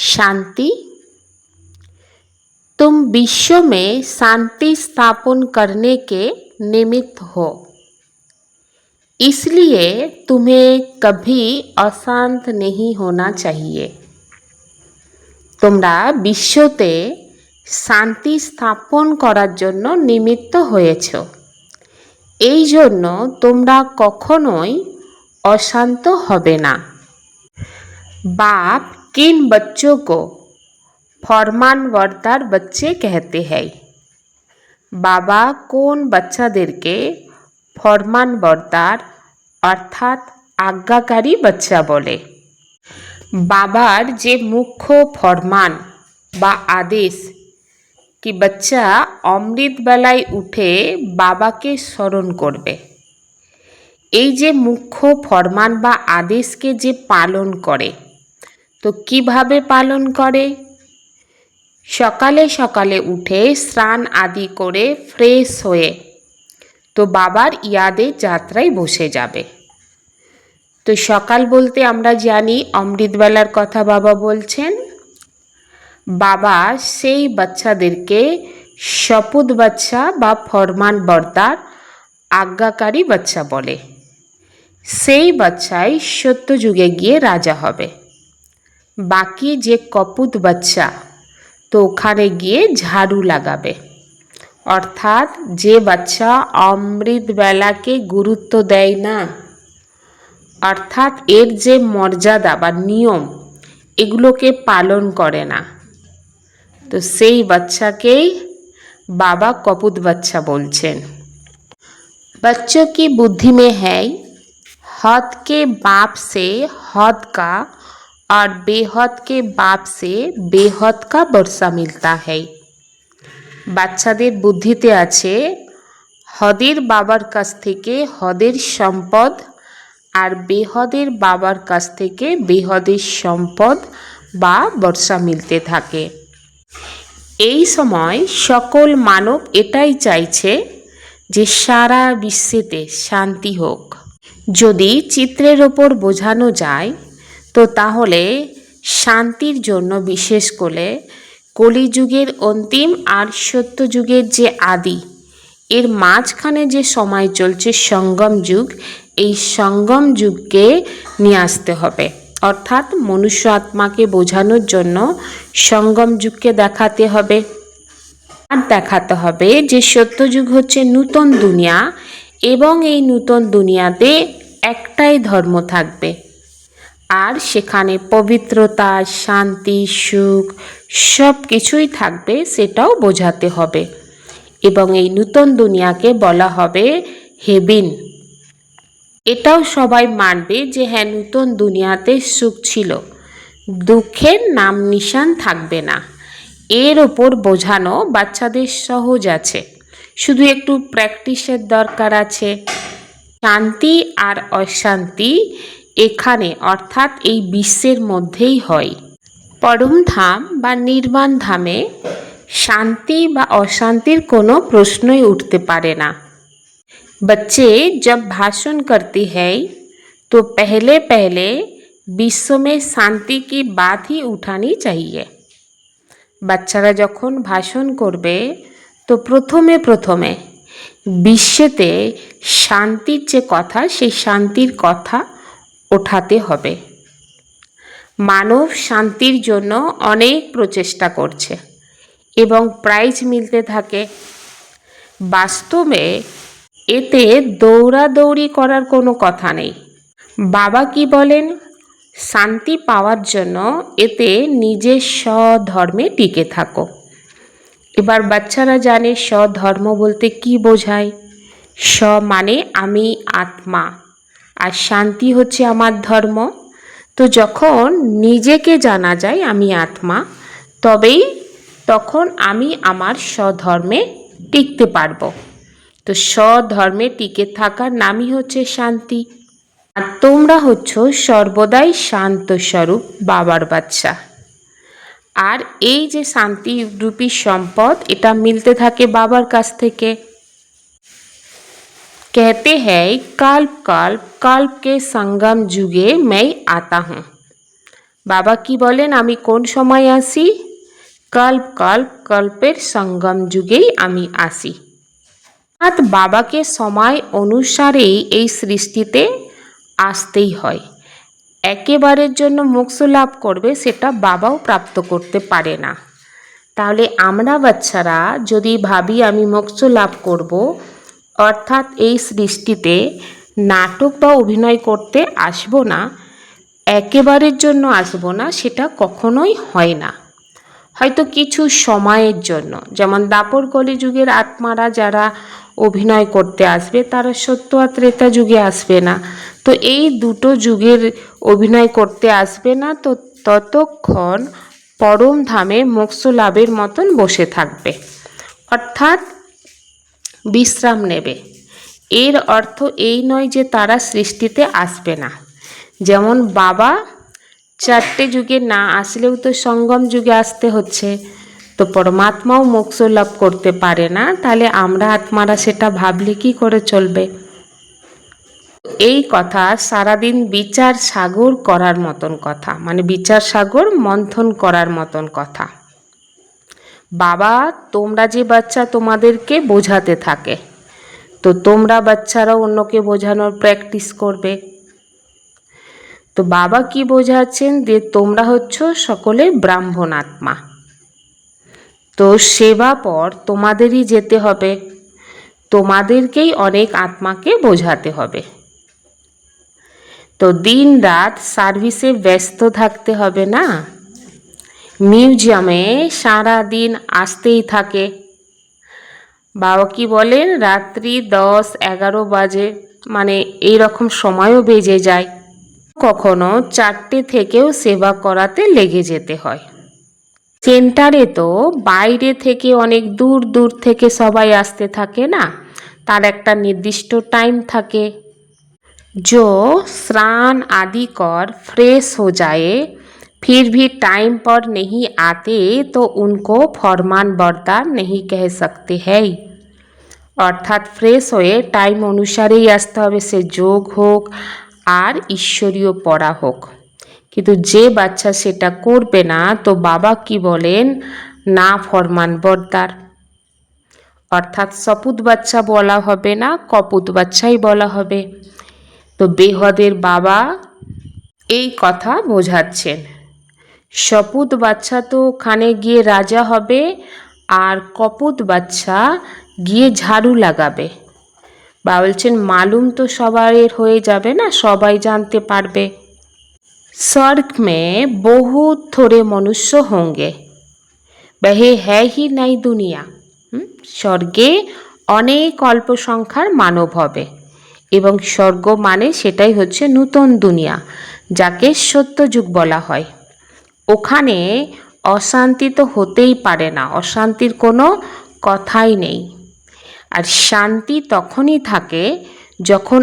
शांति तुम विश्व में शांति स्थापन करने के निमित्त हो इसलिए तुम्हें कभी अशांत नहीं होना चाहिए তোমরা বিশ্বতে শান্তি স্থাপন করার জন্য নিমিত্ত হয়েছ এই জন্য তোমরা কখনোই অশান্ত হবে না बाप किन बच्चों को ফরমানবরদার बच्चे कहते हैं বাবা কোন বাচ্চাদেরকে ফরমানবরদার অর্থাৎ আজ্ঞাকারী বাচ্চা বলে বাবার যে মুখ্য ফরমান বা আদেশ কি বাচ্চা অমৃত বেলায় উঠে বাবাকে স্মরণ করবে এই যে মুখ্য ফরমান বা আদেশকে যে পালন করে তো কীভাবে পালন করে? সকালে সকালে উঠে স্নান আদি করে ফ্রেশ হয়ে তো বাবার ইয়াদে যাত্রায় বসে যাবে। তো সকাল বলতে আমরা জানি অমৃতবেলার কথা বাবা বলছেন। বাবা সেই বাচ্চাদেরকে শপথ বাচ্চা বা ফরমান বর্তার আজ্ঞাকারী বাচ্চা বলে। সেই বাচ্চাই সত্য যুগে গিয়ে রাজা হবে। বাকি যে কপুত বাচ্চা তো ওখানে গিয়ে ঝাড়ু লাগাবে অর্থাৎ যে বাচ্চা অমৃত বেলাকে গুরুত্ব দেয় না অর্থাৎ এর যে মর্যাদা বা নিয়ম এগুলোকে পালন করে না তো সেই বাচ্চাকেই বাবা কপুত বাচ্চা বলছেন बच्चों की बुद्धि में है हद के बाप से हद का और बेहद के बाप से बेहद का वर्षा मिलता है বাচ্চাদের বুদ্ধিতে আছে হদের বাবার কাছ থেকে হদের সম্পদ আর বেহদের বাবার কাছ থেকে বেহদের সম্পদ বা বর্ষা মিলতে থাকে এই সময় সকল মানব এটাই চাইছে যে সারা বিশ্বেতে শান্তি হোক যদি চিত্রের ওপর বোঝানো যায় তো তাহলে শান্তির জন্য বিশেষ করে কলিযুগের অন্তিম আর সত্যযুগের যে আদি, এর মাঝখানে যে সময় চলছে সঙ্গম যুগ, এই সঙ্গম যুগকে নিয়ে আসতে হবে। অর্থাৎ মনুষ্য আত্মাকে বোঝানোর জন্য সঙ্গম যুগকে দেখাতে হবে। আর দেখাতে হবে যে সত্যযুগ হচ্ছে নূতন দুনিয়া এবং এই নূতন দুনিয়াতে একটাই ধর্ম থাকবে। আর সেখানে পবিত্রতা, শান্তি, সুখ সব কিছুই থাকবে সেটাও বোঝাতে হবে। এবং এই নূতন দুনিয়াকে বলা হবে হেবিন। এটাও সবাই মানবে যে হ্যাঁ নূতন দুনিয়াতে সুখ ছিল। দুঃখের নাম নিশান থাকবে না। এর ওপর বোঝানো বাচ্চাদের সহজ আছে। শুধু একটু প্র্যাকটিসের দরকার আছে। শান্তি আর অশান্তি এখানে অর্থাৎ এই বিশ্বের মধ্যেই হয় পরম ধাম বা নির্বাণ ধামে শান্তি বা অশান্তির কোনো প্রশ্নই উঠতে পারে না बच्चे जब भाषण करती है तो पहले पहले विश्व में शांति की बात ही उठानी चाहिए বাচ্চারা যখন ভাষণ করবে তো প্রথমে প্রথমে বিশ্বেতে শান্তির যে কথা সেই শান্তির কথা ওঠাতে হবে। মানব শান্তির জন্য অনেক প্রচেষ্টা করছে এবং প্রাইজ মিলতে থাকে। বাস্তবে এতে দৌড়াদৌড়ি করার কোনো কথা নেই। বাবা কি বলেন? শান্তি পাওয়ার জন্য এতে নিজের স্বধর্মে টিকে থাকো। এবার বাচ্চারা জানে স্বধর্ম বলতে কি বোঝায়? স্ব মানে আমি আত্মা। আর শান্তি হচ্ছে আমার ধর্ম। তো যখন নিজেকে জানা যায় আমি আত্মা, তবেই তখন আমি আমার স্বধর্মে টিকতে পারব। তো স্বধর্মে টিকে থাকার নামই হচ্ছে শান্তি। আর তোমরা হচ্ছ সর্বদাই শান্ত স্বরূপ বাবার বাচ্চা আর এই যে শান্তি রূপী সম্পদ, এটা মিলতে থাকে বাবার কাছ থেকে। कहते हैं कल्प कल्प कल्प के संगम जुगे मैं आता हूँ বাবা কি বলেন আমি কোন সময় আসি কল্প কল্প কল্পের সঙ্গম যুগেই আমি আসি অর্থাৎ বাবাকে সময় অনুসারেই এই সৃষ্টিতে আসতেই হয় একেবারের জন্য মোক্ষ লাভ করবে সেটা বাবাও প্রাপ্ত করতে পারে না তাহলে আমরা বাচ্চারা যদি ভাবি আমি মোক্ষ লাভ করব অর্থাৎ এই সৃষ্টিতে নাটক বা অভিনয় করতে আসব না, একেবারের জন্য আসব না, সেটা কখনোই হয় না। হয়তো কিছু সময়ের জন্য, যেমন দাপর কলি যুগের আত্মারা যারা অভিনয় করতে আসবে, তারা সত্য আর ত্রেতা যুগে আসবে না। তো এই দুটো যুগের অভিনয় করতে আসবে না, তো ততক্ষণ পরম ধামে মোক্ষ লাভের মতন বসে থাকবে। অর্থাৎ বিশ্রাম নেবে। এর অর্থ এই নয় যে তারা সৃষ্টিতে আসবে না। যেমন বাবা চারটে যুগে না আসলেও তো সঙ্গম যুগে আসতে হচ্ছে। তো পরমাত্মাও মোক্ষ লাভ করতে পারে না, তাহলে আমরা আত্মারা সেটা ভাবলে কি করে চলবে? এই কথা সারাদিন বিচার সাগর করার মতন কথা। মানে বিচার সাগর মন্থন করার মতন কথা। বাবা, তোমরা যে বাচ্চা তোমাদেরকে বোঝাতে থাকে, তো তোমরা বাচ্চারা অন্যকে বোঝানোর প্র্যাকটিস করবে। তো বাবা কি বোঝাচ্ছেন? যে তোমরা হচ্ছ সকলে ব্রাহ্মণ আত্মা। তো সেবা পর তোমাদেরই যেতে হবে। তোমাদেরকেই অনেক আত্মাকে বোঝাতে হবে। তো দিন রাত সার্ভিসে ব্যস্ত থাকতে হবে না? মিউজিয়ামে সারা দিন আসতেই থাকে বাবা কি বলেন রাত্রি দশ এগারো বাজে মানে এই রকম সময়ও বেজে যায় কখনো চারটে থেকেও সেবা করাতে লেগে যেতে হয় সেন্টারে তো বাইরে থেকে অনেক দূর দূর থেকে সবাই আসতে থাকে না তার একটা নির্দিষ্ট টাইম থাকে जो स्नान आदि कर फ्रेश हो जाए फिर भी टाइम पर नहीं आते तो उनको फरमान बरदार नहीं कह सकते हैं অর্থাৎ ফ্রেশ হয়ে টাইম অনুসারেই আসতে হবে সে যোগ হোক আর ঈশ্বরীয় পড়া হোক কিন্তু যে বাচ্চা সেটা করবে না তো বাবা কি বলেন না ফরমান বর্দার অর্থাৎ সপুত বাচ্চা বলা হবে না কপুত বাচ্চাই বলা হবে তো বেহদের বাবা এই কথা বোঝাচ্ছেন সপুত বাচ্চা তো ওখানে গিয়ে রাজা হবে, আর কপুত বাচ্চা গিয়ে ঝাড়ু লাগাবে। বা বলছেন, মালুম তো সবাইয়ের হয়ে যাবে না, সবাই জানতে পারবে। স্বর্গ মে বহুত থোড়ে মনুষ্য হোঙ্গে, বহে হ্যাঁ হি নাই দুনিয়া। স্বর্গে অনেক অল্প সংখ্যার মানব হবে, এবং স্বর্গ মানে সেটাই হচ্ছে নূতন দুনিয়া, যাকে সত্যযুগ বলা হয়। ওখানে অশান্তি তো হতেই পারে না, অশান্তির কোনো কথাই নেই। আর শান্তি তখনই থাকে যখন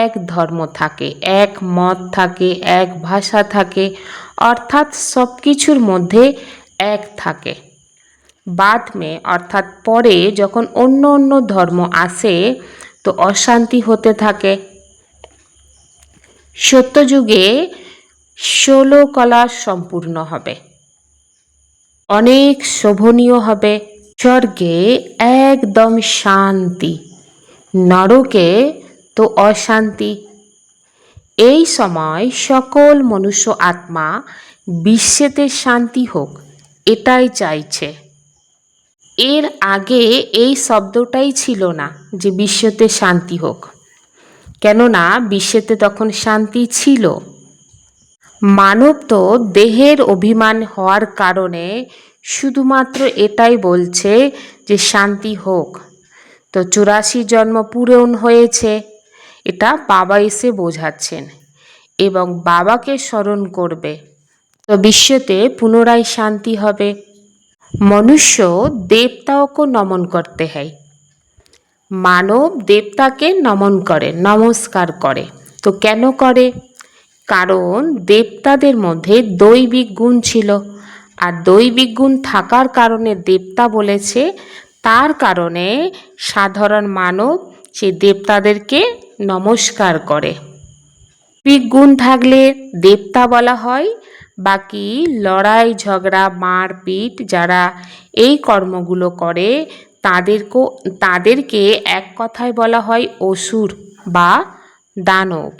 এক ধর্ম থাকে, এক মত থাকে, এক ভাষা থাকে, অর্থাৎ সব কিছুর মধ্যে এক থাকে। বাদ মে, অর্থাৎ পরে যখন অন্য অন্য ধর্ম আসে, তো অশান্তি হতে থাকে। সত্যযুগে ষোলো কলা সম্পূর্ণ হবে। অনেক শোভনীয় হবে। স্বর্গে একদম শান্তি, নরকে তো অশান্তি। এই সময় সকল মনুষ্য আত্মা বিশ্বেতে শান্তি হোক, এটাই চাইছে। এর আগে এই শব্দটাই ছিল না যে বিশ্বতে শান্তি হোক। কেননা বিশ্বেতে তখন শান্তি ছিল। মানব তো দেহের অভিমান হওয়ার কারণে শুধুমাত্র এটাই বলছে যে শান্তি হোক। তো চুরাশি জন্ম পূরণ হয়েছে, এটা বাবা এসে বোঝাচ্ছেন এবং বাবাকে স্মরণ করবে। তো বিশ্বতে পুনরায় শান্তি হবে। মনুষ্য দেবতাওকে নমন করতে হয়। মানব দেবতাকে নমন করে, নমস্কার করে। তো কেন করে? কারণ দেবতাদের মধ্যে দৈবিক গুণ ছিল। আর দৈবিক গুণ থাকার কারণে দেবতা বলেছে, তার কারণে সাধারণ মানব সেই দেবতাদেরকে নমস্কার করে। দৈবিক গুণ থাকলে দেবতা বলা হয়, বাকি লড়াই, ঝগড়া, মারপিট যারা এই কর্মগুলো করে তাদেরকেও তাদেরকে এক কথায় বলা হয় অসুর বা দানব।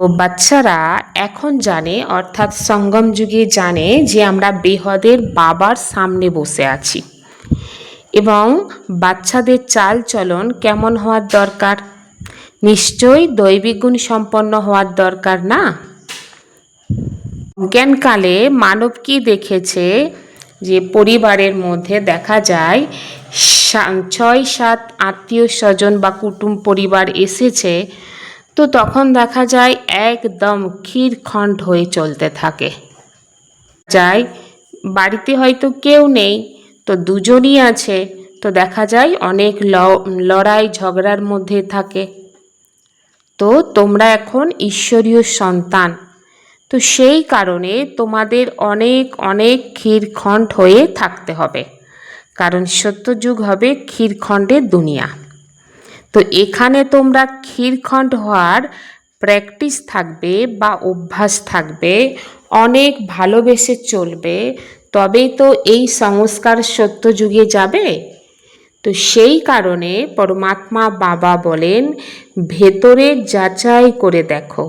ও বাচ্চারা এখন জানে, অর্থাৎ সঙ্গম যুগে জানে যে আমরা বেহদের বাবার সামনে বসে আছি। এবং বাচ্চাদের চাল চলন কেমন হওয়ার দরকার? নিশ্চয়ই দৈবিক গুণ সম্পন্ন হওয়ার দরকার না? জ্ঞানকালে মানব কি দেখেছে যে পরিবারের মধ্যে দেখা যায় ছয়, সাত আত্মীয় স্বজন বা কুটুম পরিবার এসেছে তো তখন দেখা যায় একদম ক্ষীরখণ্ড হয়ে চলতে থাকে। যায়, বাড়িতে হয়তো কেউ নেই, তো দুজনই আছে, তো দেখা যায় অনেক লড়াই ঝগড়ার মধ্যে থাকে। তো তোমরা এখন ঈশ্বরীয় সন্তান, তো সেই কারণে তোমাদের অনেক অনেক ক্ষীরখণ্ড হয়ে থাকতে হবে। কারণ সত্যযুগ হবে ক্ষীরখণ্ডের দুনিয়া। তো এখানে তোমরা ক্ষীরখণ্ড হওয়ার প্র্যাকটিস থাকবে বা অভ্যাস থাকবে। অনেক ভালোবেসে চলবে। তবেই তো এই সংস্কার সত্য যুগে যাবে। তো সেই কারণে পরমাত্মা বাবা বলেন, ভেতরে যাচাই করে দেখো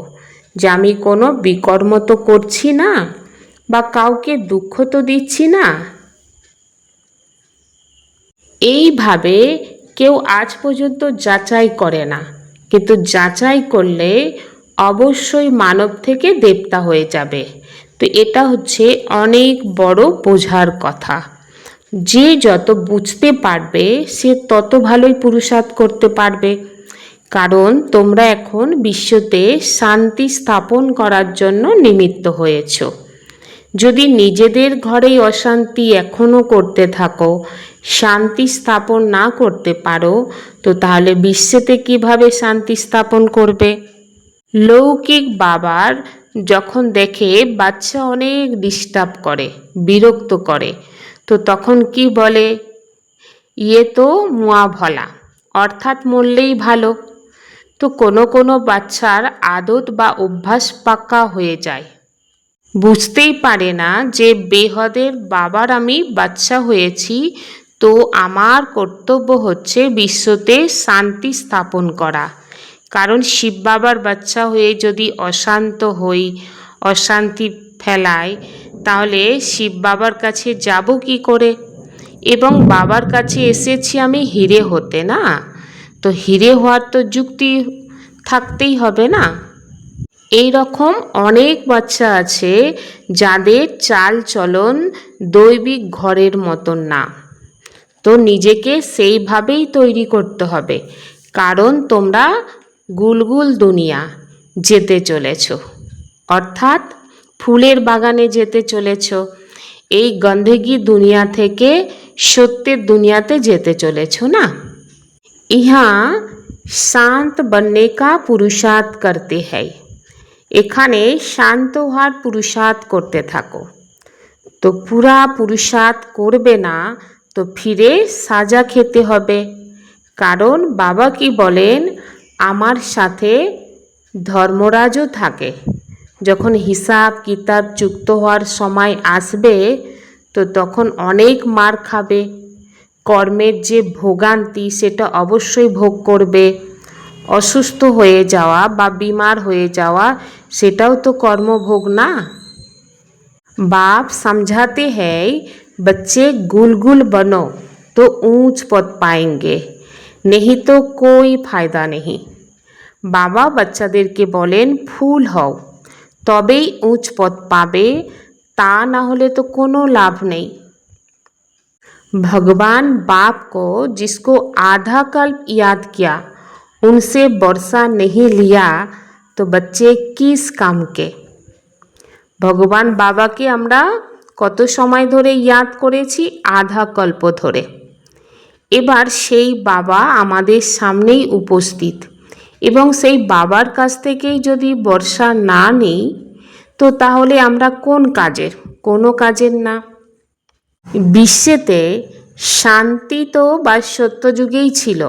যে আমি কোনো বিকর্ম তো করছি না বা কাউকে দুঃখ তো দিচ্ছি না। এইভাবে কেউ আজ পর্যন্ত যাচাই করে না। কিন্তু যাচাই করলে অবশ্যই মানব থেকে দেবতা হয়ে যাবে। তো এটা হচ্ছে অনেক বড় বোঝার কথা। যে যত বুঝতে পারবে, সে তত ভালোই পুরুষার্থ করতে পারবে। কারণ তোমরা এখন বিশ্বতে শান্তি স্থাপন করার জন্য নিমিত্ত হয়েছো। যদি নিজেদের ঘরেই অশান্তি এখনও করতে থাকো শান্তি স্থাপন না করতে পারো, তো তাহলে বিশ্বেতে কীভাবে শান্তি স্থাপন করবে? লৌকিক বাবার যখন দেখে বাচ্চা অনেক ডিস্টার্ব করে, বিরক্ত করে, তো তখন কি বলে? ইয়ে তো মুয়া ভলা, অর্থাৎ মরলেই ভালো। তো কোনো কোনো বাচ্চার আদত বা অভ্যাস পাক্কা হয়ে যায়। বুঝতেই পারে না যে বেহদের বাবার আমি বাচ্চা হয়েছি তো আমার কর্তব্য হচ্ছে বিশ্বতে শান্তি স্থাপন করা। কারণ শিব বাবার বাচ্চা হয়ে যদি অশান্ত হই, অশান্তি ফেলায় তাহলে শিব বাবার কাছে যাব কি করে? এবং বাবার কাছে এসেছি আমি হিরে হতে না? তো হিরে হওয়ার তো যুক্তি থাকতেই হবে না? এই রকম অনেক বাচ্চা আছে যাদের চাল চলন দৈবিক ঘরের মতন না। তো নিজেকে সেইভাবেই তৈরি করতে হবে। কারণ তোমরা গুলগুল দুনিয়া যেতে চলেছ। অর্থাৎ ফুলের বাগানে যেতে চলেছ। এই গন্ধেগি দুনিয়া থেকে সত্যের দুনিয়াতে যেতে চলেছ না? ইহা শান্ত বন্যে কা পুরুষাত করতে হয় এখানে শান্ত হওয়ার পুরুষাত করতে থাকো। তো পুরা পুরুষাত করবে না তো ফিরে সাজা খেতে হবে কারণ বাবা কি বলেন আমার সাথে ধর্মরাজও থাকে যখন হিসাব কিতাব যুক্ত হওয়ার সময় আসবে তো তখন অনেক মার খাবে কর্মের যে ভোগান্তি সেটা অবশ্যই ভোগ করবে অসুস্থ হয়ে যাওয়া বা বিমার হয়ে যাওয়া সেটাও তো কর্মভোগ না बाप समझाते हैं बच्चे गुलगुल बनो तो ऊंच पद पाएंगे नहीं তো कोई ফায়দা নেই বাবা বাচ্চাদেরকে বলেন ফুল হও তবেই উঁচ পদ পাবে তা না হলে তো কোনো লাভ নেই भगवान बाप को जिसको आधा कल्प याद किया उनसे वर्षा नहीं लिया तो बच्चे किस काम के ভগবান বাবাকে আমরা কত সময় ধরে ইয়াদ করেছি? আধা কল্প ধরে। এবার সেই বাবা আমাদের সামনেই উপস্থিত এবং সেই বাবার কাছ থেকেই যদি বর্ষা না নেই, তো তাহলে আমরা কোন কাজের? কোনো কাজের না। বিশ্বেতে শান্তি তো বা সত্যযুগেই ছিল,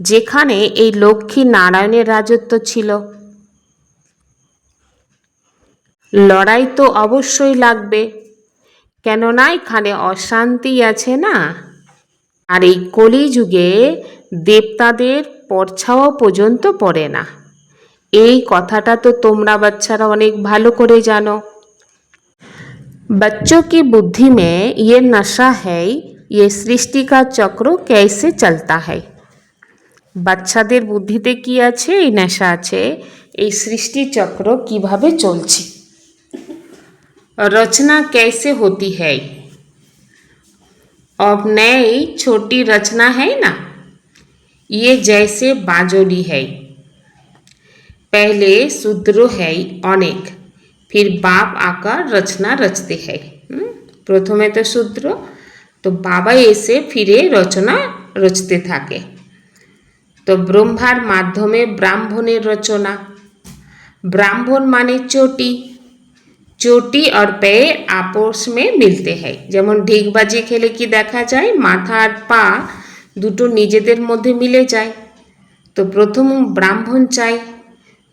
যেখানে এই লক্ষ্মী নারায়ণের রাজত্ব ছিল। লড়াই তো অবশ্যই লাগবে কেননা এখানে অশান্তি আছে না আর এই কলিযুগে দেবতাদের পরছাও পর্যন্ত পড়ে না এই কথাটা তো তোমরা বাচ্চারা অনেক ভালো করে জানো बच्चों की बुद्धि में ये नशा है ये सृष्टि का चक्र कैसे चलता है বাচ্চাদের বুদ্ধিতে কি আছে এই নেশা আছে এই সৃষ্টি চক্র কিভাবে চলছে रचना कैसे होती है अब नई छोटी रचना है ना ये जैसे बाजोली है पहले शूद्र है अनेक फिर बाप आकर रचना रचते हैं হুম? প্রথমে তো শূদ্র তো বাবা এসে ফিরে রচনা রচতে থাকে তো ব্রহ্মার মাধ্যমে ব্রাহ্মণের রচনা ব্রাহ্মণ মানে চটি চটি আর पैर आपस में मिलते हैं যেমন ঢিকবাজি খেলে কি দেখা যায় মাথা আর পা দুটো নিজেদের মধ্যে মিলে যায় তো প্রথম ব্রাহ্মণ চাই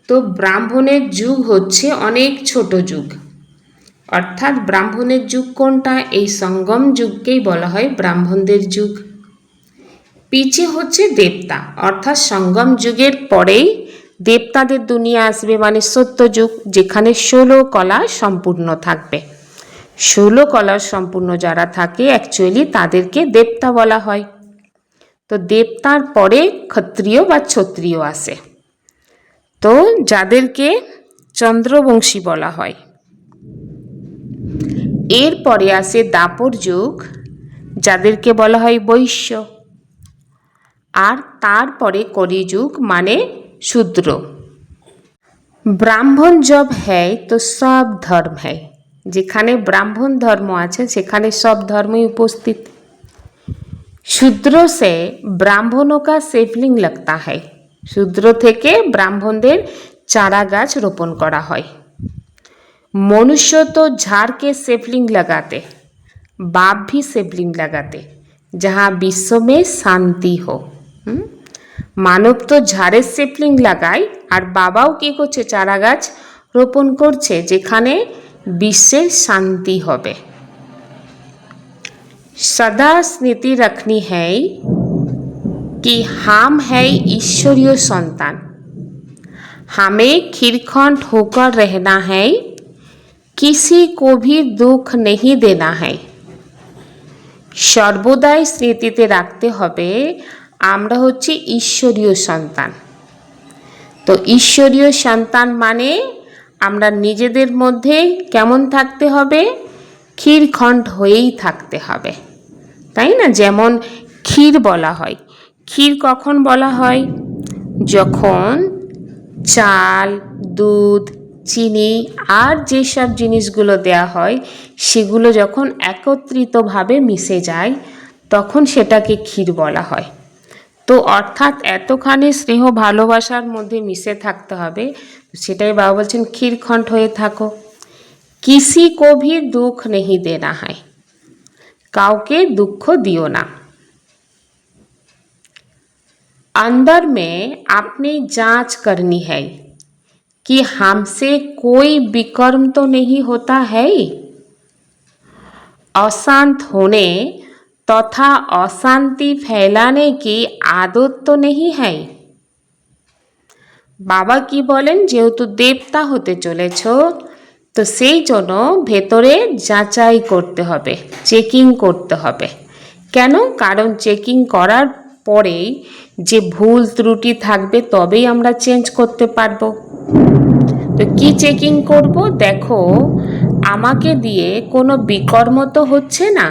তো ব্রাহ্মণের যুগ হচ্ছে অনেক ছোট যুগ অর্থাৎ ব্রাহ্মণের যুগ কোনটা এই সঙ্গম যুগকেই বলা হয় ব্রাহ্মণদের যুগ পিছে হচ্ছে দেবতা অর্থাৎ সঙ্গম যুগের পরেই দেবতাদের দুনিয়া আসবে মানে সত্য যুগ, যেখানে ষোলো কলা সম্পূর্ণ থাকবে। ষোলো কলা সম্পূর্ণ যারা থাকে অ্যাকচুয়ালি তাদেরকে দেবতা বলা হয়। তো দেবতার পরে ক্ষত্রিয় বা ক্ষত্রিয় আসে। তো যাদেরকে চন্দ্রবংশী বলা হয়। এরপরে আসে দাপর যুগ, যাদেরকে বলা হয় বৈশ্য। আর তারপরে কলিযুগ মানে শূদ্র ব্রাহ্মণ জব হ্যায় তো সব ধর্ম হ্যায় যেখানে ব্রাহ্মণ ধর্ম আছে সেখানে সব ধর্মই উপস্থিত শূদ্র সে ব্রাহ্মণों का सेवलिंग लगता है শূদ্র থেকে ব্রাহ্মণদের চারা গাছ রোপণ করা হয় मनुष्य तो झाड़ के सेवलिंग लगाते बाप भी सेवलिंग लगाते जहाँ विश्व में শান্তি हो হুম? মানব তো ঝাড়ের সেপলিং লাগায় আর বাবাও কি করছে চারা গাছ রোপণ করছে যেখানে বিশ্বের শান্তি হবে सदा स्मृति रखनी है कि हम है ईश्वरीय संतान हमें खीरखंड होकर रहना है किसी को भी दुख नहीं देना है সর্বদাই স্মৃতিতে রাখতে হবে আমরা হচ্ছে ঈশ্বরীয় সন্তান। তো ঈশ্বরীয় সন্তান মানে আমরা নিজেদের মধ্যে কেমন থাকতে হবে? ক্ষীরখণ্ড হয়েই থাকতে হবে। তাই না? যেমন ক্ষীর বলা হয়। ক্ষীর কখন বলা হয়? যখন চাল, দুধ, চিনি আর যেসব জিনিসগুলো দেয়া হয়, সেগুলো যখন একত্রিতভাবে মিশে যায়, তখন সেটাকে ক্ষীর বলা হয়। তো অর্থাৎ এতখানি স্নেহ ভালোবাসার মধ্যে মিশে থাকতে হবে সেটাই বাবা বলছেন ক্ষীরখণ্ড হয়ে থাকো কিসি কো ভি দুঃখ নেহি দেনা হয় কাউকে দুঃখ দিও না अंदर में अपनी जांच करनी है कि हमसे कोई विकर्म तो नहीं होता है अशांत होने तथा अशांति फैलाने की आदत तो नहीं है বাবা কি বলেন যেহেতু দেবতা হতে চলেছ তো সেই জন্য ভেতরে যাচাই করতে হবে চেকিং করতে হবে কেন কারণ চেকিং করার পরেই যে ভুল ত্রুটি থাকবে তবেই আমরা চেঞ্জ করতে পারবো তো কি চেকিং করব দেখো আমাকে দিয়ে কোনো বিকর্ম তো হচ্ছে না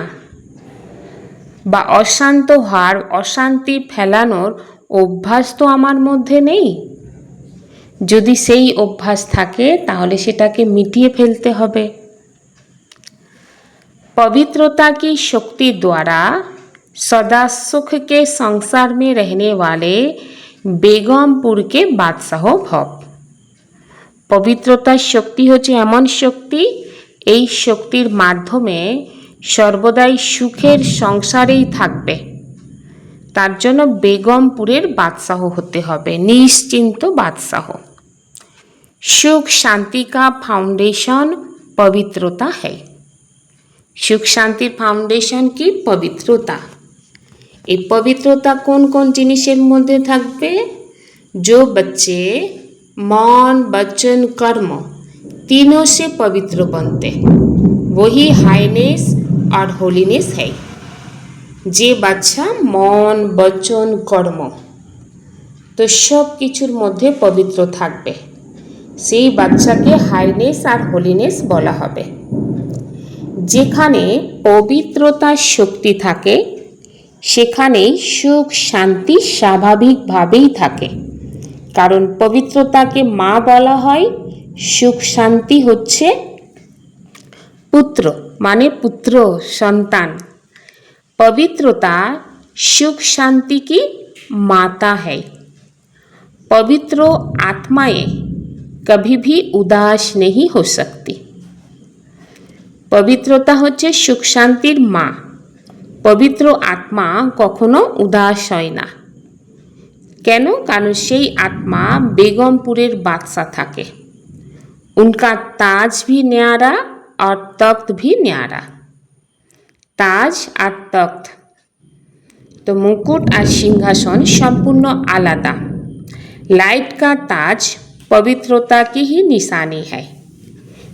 বা অশান্ত হওয়ার অশান্তি ফেলানোর অভ্যাস তো আমার মধ্যে নেই যদি সেই অভ্যাস থাকে তাহলে সেটাকে মিটিয়ে ফেলতে হবে पवित्रता की शक्ति द्वारा सदा सुख के संसार में रहने वाले বেগমপুর কে বাদশাহ ভব পবিত্রতার শক্তি হচ্ছে এমন শক্তি এই শক্তির মাধ্যমে সর্বদাই সুখের সংসারেই থাকবে তার জন্য বেগমপুরের বাদশাহ হতে হবে নিশ্চিন্ত বাদশাহ सुख शांति का फाउंडेशन पवित्रता है সুখ শান্তির ফাউন্ডেশন কি পবিত্রতা এই পবিত্রতা কোন কোন জিনিসের মধ্যে থাকবে जो बच्चे मौन वचन कर्म तीनों से पवित्र बनते वही हाईनेस और होलीनेस है যে বাচ্চা মন বচন কর্ম তো সব কিছুর মধ্যে পবিত্র থাকবে সেই বাচ্চাকে হাইনেস আর হোলিনেস বলা হবে যেখানে পবিত্রতার শক্তি থাকে সেখানেই সুখ শান্তি স্বাভাবিকভাবেই থাকে কারণ পবিত্রতাকে মা বলা হয় সুখ শান্তি হচ্ছে পুত্র মানে পুত্র সন্তান पवित्रता सुख शांति की माता है पवित्र आत्माएं कभी भी उदास नहीं हो सकती পবিত্রতা হচ্ছে সুখ শান্তির মা পবিত্র আত্মা কখনো উদাস হয় না কেন কারণ সেই আত্মা বেগমপুরের বাদশা থাকে উনকা তাজ ভি ন্যারা और तख्त भी न्यारा। ताज और तख्त। तो मुकुट और सिंहासन सम्पूर्ण आलदा। लाइट का ताज पवित्रता की ही निशानी है।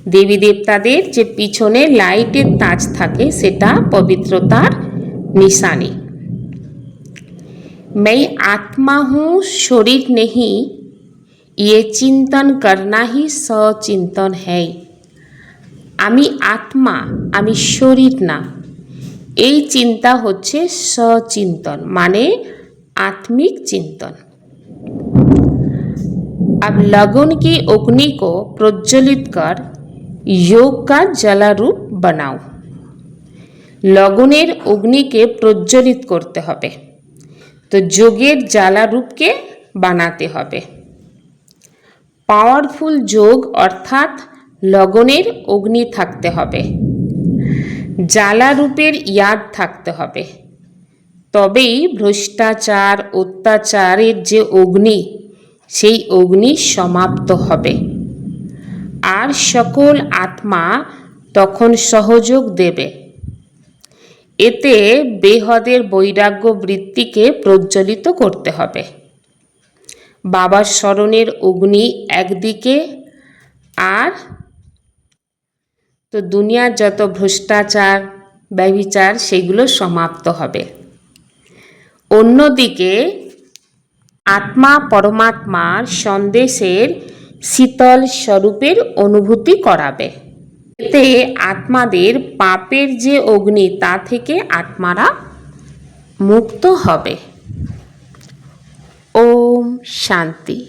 देवी देवतर जो पीछने लाइटर ताज थे से पवित्रता निशानी। मैं आत्मा हूँ, शरीर नहीं, ये चिंतन करना ही सचिंतन है। আত্মা আমি শরীর না এই চিন্তা হচ্ছে সচিন্তন মানে आत्मिक चिंतन अब लगन की अग्नि को प्रज्वलित कर योग का जला रूप बनाओ লগনের অগ্নিকে প্রজ্বলিত করতে হবে তো যোগের জ্বালা রূপকে বানাতে হবে পাওয়ারফুল যোগ অর্থাৎ লগনের অগ্নি থাকতে হবে। জ্বালা রূপের ইয়াদ থাকতে হবে। তবেই ভ্রষ্টাচার, অত্যাচারের যে অগ্নি, সেই অগ্নি সমাপ্ত হবে। আর সকল আত্মা তখন সহযোগ দেবে। এতে বেহদের বৈরাগ্য বৃত্তিকে প্রজ্বলিত করতে হবে। বাবার স্মরণের অগ্নি একদিকে আর তো দুনিয়ার যত ভ্রষ্টাচার, ব্যভিচার, সেগুলো সমাপ্ত হবে। অন্যদিকে আত্মা পরমাত্মার সন্দেশের শীতল স্বরূপের অনুভূতি করাবে। এতে আত্মাদের পাপের যে অগ্নি, তা থেকে আত্মারা মুক্ত হবে। ওম শান্তি।